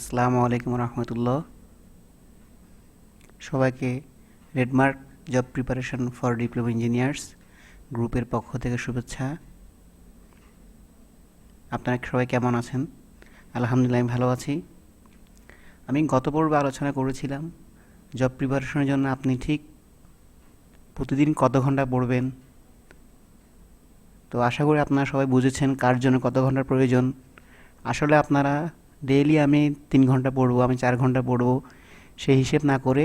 আসসালামু আলাইকুম রহমতুল্লাহ। সবাইকে red mark job preparation for diploma engineers গ্রুপের পক্ষ থেকে শুভেচ্ছা। আপনারা সবাই কেমন আছেন? আলহামদুলিল্লাহ, আমি ভালো আছি। আমি গত পর্বে আলোচনা করেছিলাম জব প্রিপারেশনের জন্য আপনি ঠিক প্রতিদিন কত ঘণ্টা পড়বেন? তো আশা করি আপনারা সবাই বুঝেছেন কার জন্য কত ঘণ্টার প্রয়োজন। আসলে আপনারা ডেইলি আমি তিন ঘণ্টা পড়ব, আমি চার ঘণ্টা পড়ব, সেই হিসেব না করে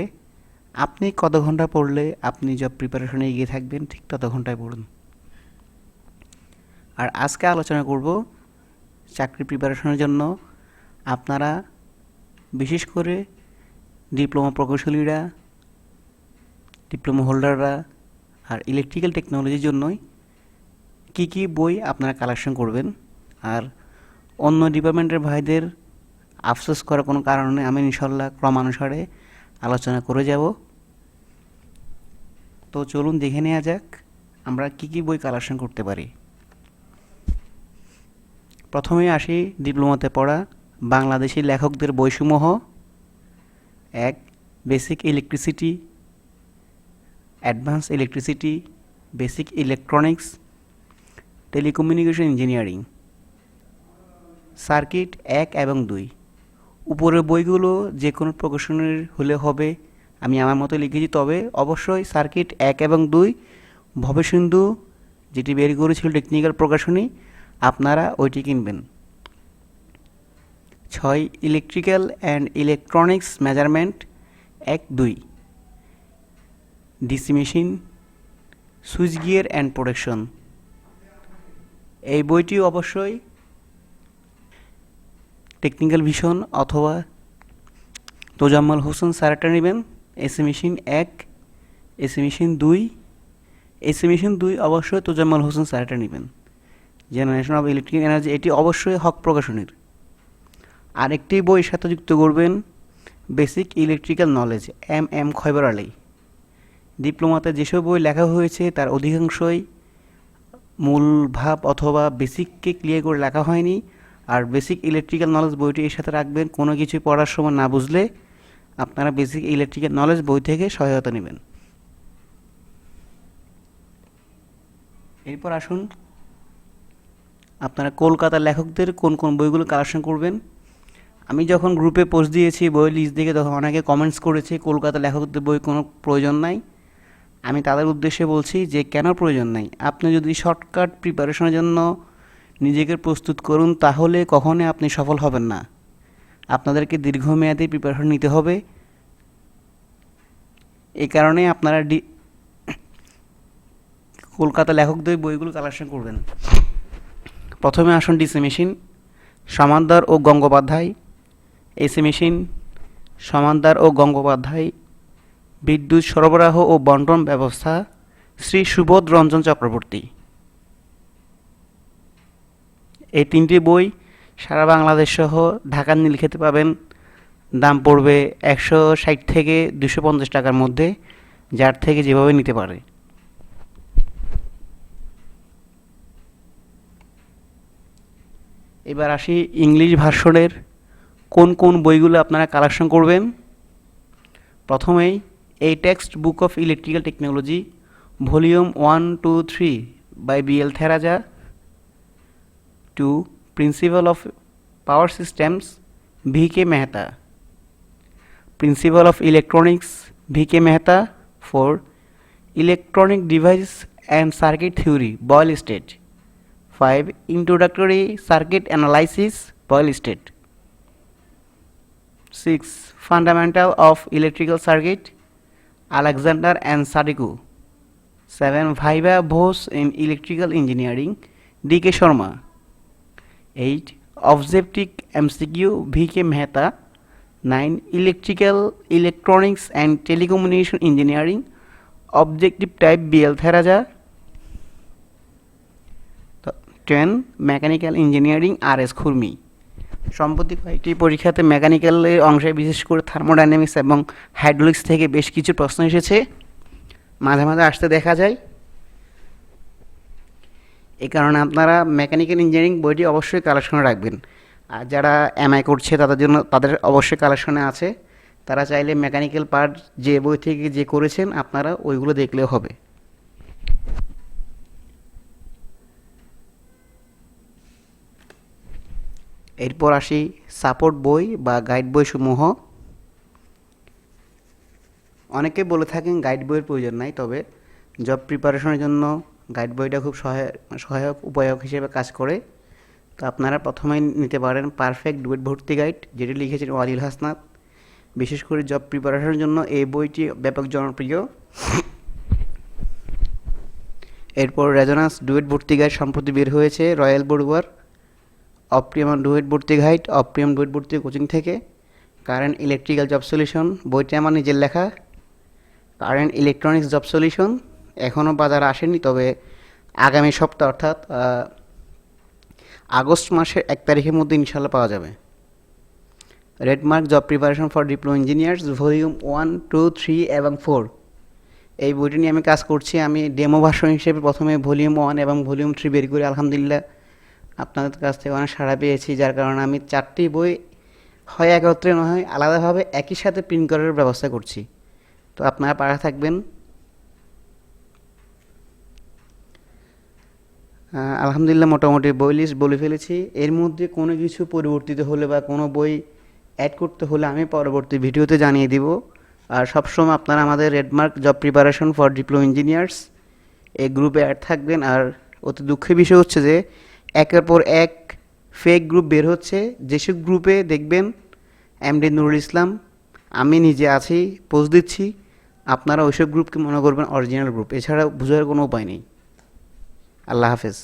আপনি কত ঘণ্টা পড়লে আপনি জব প্রিপারেশনে এগিয়ে থাকবেন, ঠিক তত ঘন্টায় পড়ুন। আর আজকে আলোচনা করব চাকরি প্রিপারেশনের জন্য আপনারা বিশেষ করে ডিপ্লোমা প্রকৌশলীরা ডিপ্লোমা হোল্ডাররা আর ইলেকট্রিক্যাল টেকনোলজির জন্যই কি কি বই আপনারা কালেকশন করবেন। আর অন্য ডিপার্টমেন্টের ভাইদের আফসোস করার কোনো কারণ আমি ইনশাল্লাহ ক্রমানুসারে আলোচনা করে যাব। তো চলুন দেখে নেওয়া যাক, আমরা কি কি বই কালেকশন করতে পারি। প্রথমে আসি ডিপ্লোমাতে পড়া বাংলাদেশি লেখকদের বইসমূহ। এক, basic electricity. Advance electricity, basic electronics, telecommunication engineering. Circuit এক এবং দুই। উপরের বইগুলো যে কোনো প্রকাশনের হলে হবে, আমি আমার মতো লিখেছি। তবে অবশ্যই সার্কিট এক এবং দুই, ভবেসিন্ধু যেটি বের করেছিল টেকনিক্যাল প্রকাশনী, আপনারা ওইটি কিনবেন। ছয় ইলেকট্রিক্যাল অ্যান্ড ইলেকট্রনিক্স মেজারমেন্ট এক, দুই। DC machine, switch gear and protection এই বইটি অবশ্যই টেকনিক্যাল ভিশন অথবা তোজাম্মাল হোসেন স্যারটা নেবেন। এসি মেশিন এক, এসি মেশিন দুই, এসি মেশিন দুই অবশ্যই তোজাম্মাল হোসেন স্যারটা নেবেন। জেনারেশন অফ ইলেকট্রিক এনার্জি এটি অবশ্যই হক প্রকাশনীর। আরেকটি বইয়ের সাথে যুক্ত করবেন basic electrical knowledge M M Khaybar Ali. ডিপ্লোমাতে যেসব বই লেখা হয়েছে, তার অধিকাংশই মূল ভাব অথবা বেসিককে ক্লিয়ার করে লেখা হয়নি। আর বেসিক ইলেকট্রিক্যাল নলেজ বইটি এর সাথে রাখবেন। কোনো কিছু পড়ার সময় না বুঝলে আপনারা বেসিক ইলেকট্রিক্যাল নলেজ বই থেকে সহায়তা নেবেন। এরপর আসুন, আপনারা কলকাতার লেখকদের কোন কোন বইগুলো কালেকশন করবেন। আমি যখন গ্রুপে পোস্ট দিয়েছি বই লিস্ট দেখে তখন অনেকে কমেন্টস করেছে কলকাতা লেখকদের বই কোনো প্রয়োজন নাই। আমি তাদের উদ্দেশ্যে বলছি যে কেন প্রয়োজন নাই? আপনি যদি শর্টকাট প্রিপারেশনের জন্য নিজেকে প্রস্তুত করুন, তাহলে কখনোই আপনি সফল হবেন না। আপনাদেরকে দীর্ঘমেয়াদী প্রিপারেশন নিতে হবে। এই কারণে আপনারা ডি কলকাতা লেখকদের বইগুলো কালেকশন করবেন। প্রথমে আসুন ডিসি মেশিন সমানদার ও গঙ্গোপাধ্যায়। এসি মেশিন সমানদার ও গঙ্গোপাধ্যায়। বিদ্যুৎ সরবরাহ ও বন্টন ব্যবস্থা, শ্রী সুবোধ রঞ্জন চক্রবর্তী। এই তিনটি বই সারা বাংলাদেশ সহ ঢাকার নীলক্ষেতে পাবেন। দাম পড়বে একশো ষাট থেকে দুশো পঞ্চাশ টাকার মধ্যে, যার থেকে যেভাবে নিতে পারে। এবার আসি ইংলিশ ভার্সনের কোন কোন বইগুলো আপনারা কালেকশন করবেন। প্রথমেই এই text book of electrical technology, volume one, two, three, by B L Theraja. Two principle of power systems V K Mehta principle of electronics V K Mehta four electronic device and circuit theory Boylestad five introductory circuit analysis Boylestad six fundamental of electrical circuit Alexander and Sadiku seven viva voce in electrical engineering D K Sharma eight objective MCQ V K Mehta nine electrical electronics and telecommunication engineering objective type B L Theraja ten mechanical engineering R S Khurmi সম্প্রতি কয়েকটি পরীক্ষাতে মেকানিক্যালের অংশে বিশেষ করে thermodynamics এবং hydraulics থেকে বেশ কিছু প্রশ্ন এসেছে। মাঝে মাঝে আসতে দেখা যায়। এই কারণে আপনারা মেকানিক্যাল ইঞ্জিনিয়ারিং বইটি অবশ্যই কালেকশনে রাখবেন। আর যারা এমআই করছে, তাদের জন্য তাদের অবশ্যই কালেকশনে আছে। তারা চাইলে মেকানিক্যাল পার্ট যে বই থেকে যে করেছেন, আপনারা ওইগুলো দেখলেও হবে। এরপর আসি সাপোর্ট বই বা গাইড বই সমূহ অনেকে বলে থাকেন গাইড বইয়ের প্রয়োজন নাই, তবে জব প্রিপারেশনের জন্য গাইড বইটা খুব সহায়ক সহায়ক, উপায়ক হিসেবে কাজ করে। তো আপনারা প্রথমেই নিতে পারেন পারফেক্ট ডুয়েট ভর্তি গাইড যেটি লিখেছেন ওয়ালিল হাসনাত। বিশেষ করে জব প্রিপারেশনের জন্য এই বইটি ব্যাপক জনপ্রিয়। এরপর রেজোনান্স ডুয়েট ভর্তি গাইড সম্প্রতি বের হয়েছে রয়্যাল বড়ুয়ার। অপ্রিয়ম ডুয়েট ভর্তি গাইড অপ্রিয়ম ডুয়েট ভর্তি কোচিং থেকে। কারেন্ট ইলেকট্রিক্যাল জব সলিউশন বইটি আমার নিজের লেখা। কারেন্ট ইলেকট্রনিক্স জব সলিউশন এখনও বাজারে আসেনি, তবে আগামী সপ্তাহ অর্থাৎ আগস্ট মাসের এক তারিখের মধ্যে ইনশাল্লাহ পাওয়া যাবে। Red mark job preparation for diploma engineers volume one two three এবং ফোর এই বইটি নিয়ে আমি কাজ করছি, আমি ডেমো ভার্সন হিসেবে প্রথমে ভলিউম ওয়ান এবং ভলিউম থ্রি বের করি, আলহামদুলিল্লাহ। আপনাদের কাছ থেকে অনেক সাড়া পেয়েছি, যার কারণে আমি চারটি বই হয় একত্রে নয়, আলাদাভাবে একই সাথে প্রিন্ট করার ব্যবস্থা করছি। তো আপনারা পাড়া থাকবেন। আলহামদুলিল্লাহ মোটামুটি বই লিস্ট বলে ফেলেছি। এর মধ্যে কোনো কিছু পরিবর্তিত হলে বা কোনো বই অ্যাড করতে হলে আমি পরবর্তী ভিডিওতে জানিয়ে দিব। আর সবসময় আপনারা আমাদের red mark job preparation for diploma engineers এই গ্রুপে অ্যাড থাকবেন। আর অতি দুঃখের বিষয় হচ্ছে যে, একের পর এক ফেক গ্রুপ বের হচ্ছে। যেসব গ্রুপে দেখবেন এমডি নুরুল ইসলাম আমি নিজে আছি পোস্ট দিচ্ছি। আপনারা ওইসব গ্রুপকে মনে করবেন অরিজিনাল গ্রুপ এছাড়া বোঝার কোনো উপায় নেই। আল্লাহ হাফেজ